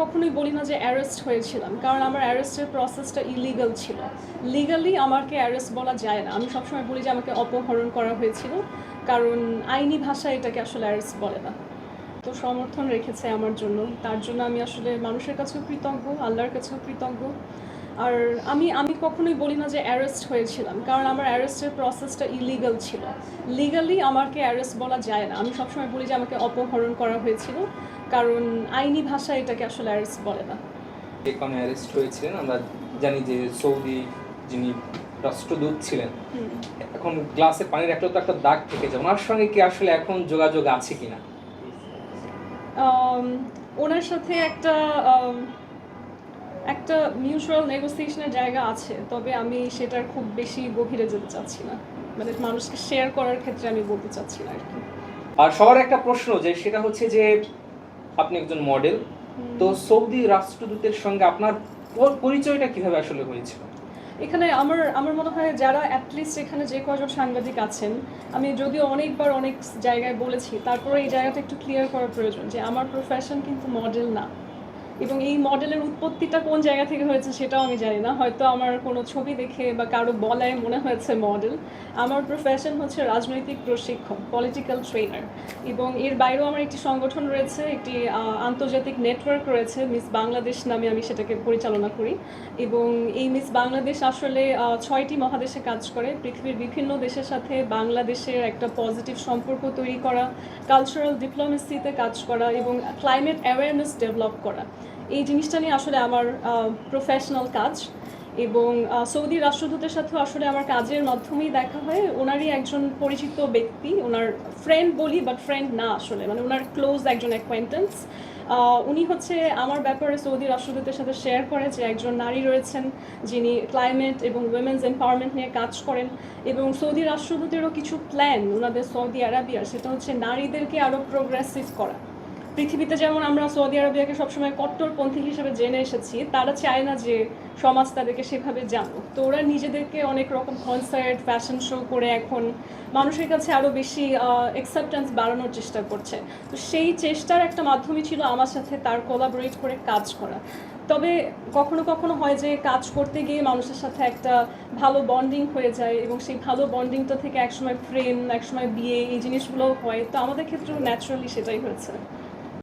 কখনোই বলি না যে অ্যারেস্ট হয়েছিলাম, কারণ আমার অ্যারেস্টের প্রসেসটা ইলিগাল ছিল। লিগালি আমাকে অ্যারেস্ট বলা যায় না। আমি সবসময় বলি যে আমাকে অপহরণ করা হয়েছিল, কারণ আইনি ভাষায় এটাকে আসলে অ্যারেস্ট বলে না। তো সমর্থন রেখেছে আমার জন্য। তার জন্য আমি আসলে মানুষের কাছেও কৃতজ্ঞ, আল্লাহর কাছেও কৃতজ্ঞ। আর আমি আমি কখনোই বলি না যে অ্যারেস্ট হয়েছিলাম কারণ আমার অ্যারেস্টের প্রসেসটা ইলিগাল ছিল। লিগালি আমাকে অ্যারেস্ট বলা যায় না। আমি সবসময় বলি যে আমাকে অপহরণ করা হয়েছিল কারণ আইনি ভাষায় এটাকে আসলে অ্যারেস্ট বলে না। কারণে অ্যারেস্ট হয়েছিলেন আমরা জানি যে সৌদি যিনি রাষ্ট্রদূত ছিলেন এখন গ্লাসে পানি রাখলেও তো একটা দাগ থেকে যায়। ওনার সঙ্গে কি আসলে এখন যোগাযোগ আছে কিনা? আম, ওনার সাথে একটা আম, একটা মিউচুয়াল নেগোসিয়েশনের জায়গা আছে তবে আমি সেটার খুব বেশি গভীরে যেতে চাচ্ছি না। মানে মানুষকে শেয়ার করার ক্ষেত্রে আমি বলতে চাচ্ছি না আর কি আর সবার একটা প্রশ্ন যে সেটা হচ্ছে যে আপনি একজন মডেল তো সৌদি রাষ্ট্রদূতের সঙ্গে আপনার পরিচয়টা কীভাবে আসলে হয়েছিল? এখানে আমার আমার মনে হয় যারা অ্যাটলিস্ট এখানে যে কজন সাংবাদিক আছেন আমি যদিও অনেকবার অনেক জায়গায় বলেছি তারপরে এই জায়গাটা একটু ক্লিয়ার করা প্রয়োজন যে আমার প্রফেশন কিন্তু মডেল না। এবং এই মডেলের উৎপত্তিটা কোন জায়গা থেকে হয়েছে সেটাও আমি জানি না। হয়তো আমার কোনো ছবি দেখে বা কারও বলায় মনে হয়েছে মডেল। আমার প্রফেশন হচ্ছে রাজনৈতিক প্রশিক্ষক পলিটিক্যাল ট্রেনার এবং এর বাইরেও আমার একটি সংগঠন রয়েছে, একটি আন্তর্জাতিক নেটওয়ার্ক রয়েছে মিস বাংলাদেশ নামে আমি সেটাকে পরিচালনা করি এবং এই মিস বাংলাদেশ আসলে ছয়টি মহাদেশে কাজ করে। পৃথিবীর বিভিন্ন দেশের সাথে বাংলাদেশের একটা পজিটিভ সম্পর্ক তৈরি করা কালচারাল ডিপ্লোমেসিতে কাজ করা এবং ক্লাইমেট অ্যাওয়ারনেস ডেভেলপ করা। এই জিনিসটা নিয়ে আসলে আমার প্রফেশনাল কাজ এবং সৌদি রাষ্ট্রদূতের সাথেও আসলে আমার কাজের মাধ্যমেই দেখা হয়। ওনারই একজন পরিচিত ব্যক্তি, ওনার ফ্রেন্ড বলি বাট ফ্রেন্ড না আসলে মানে ওনার ক্লোজ একজন অ্যাকোয়েন্টেন্স উনি হচ্ছে আমার ব্যাপারে সৌদি রাষ্ট্রদূতের সাথে শেয়ার করে যে একজন নারী রয়েছেন যিনি ক্লাইমেট এবং উইমেন্স এম্পাওয়ারমেন্ট নিয়ে কাজ করেন এবং সৌদি রাষ্ট্রদূতেরও কিছু প্ল্যান ওনাদের সৌদি আরাবিয়ার, সেটা হচ্ছে নারীদেরকে আরও প্রোগ্রেসিভ করা। পৃথিবীতে যেমন আমরা সৌদি আরবিয়াকে সবসময় কট্টরপন্থী হিসেবে জেনে এসেছি, তারা চায় না যে সমাজ তাদেরকে সেভাবে জানুক। তো ওরা নিজেদেরকে অনেক রকম কনসার্ট ফ্যাশন শো করে এখন মানুষের কাছে আরও বেশি অ্যাকসেপ্টেন্স বাড়ানোর চেষ্টা করছে। তো সেই চেষ্টার একটা মাধ্যমই ছিল আমার সাথে তার কোলাবোরেট করে কাজ করা। তবে কখনো কখনো হয় যে কাজ করতে গিয়ে মানুষের সাথে একটা ভালো বন্ডিং হয়ে যায় এবং সেই ভালো বন্ডিংটা থেকে একসময় প্রেম, একসময় বিয়ে এই জিনিসগুলোও হয়। তো আমাদের ক্ষেত্রেও ন্যাচারালি সেটাই হয়েছে।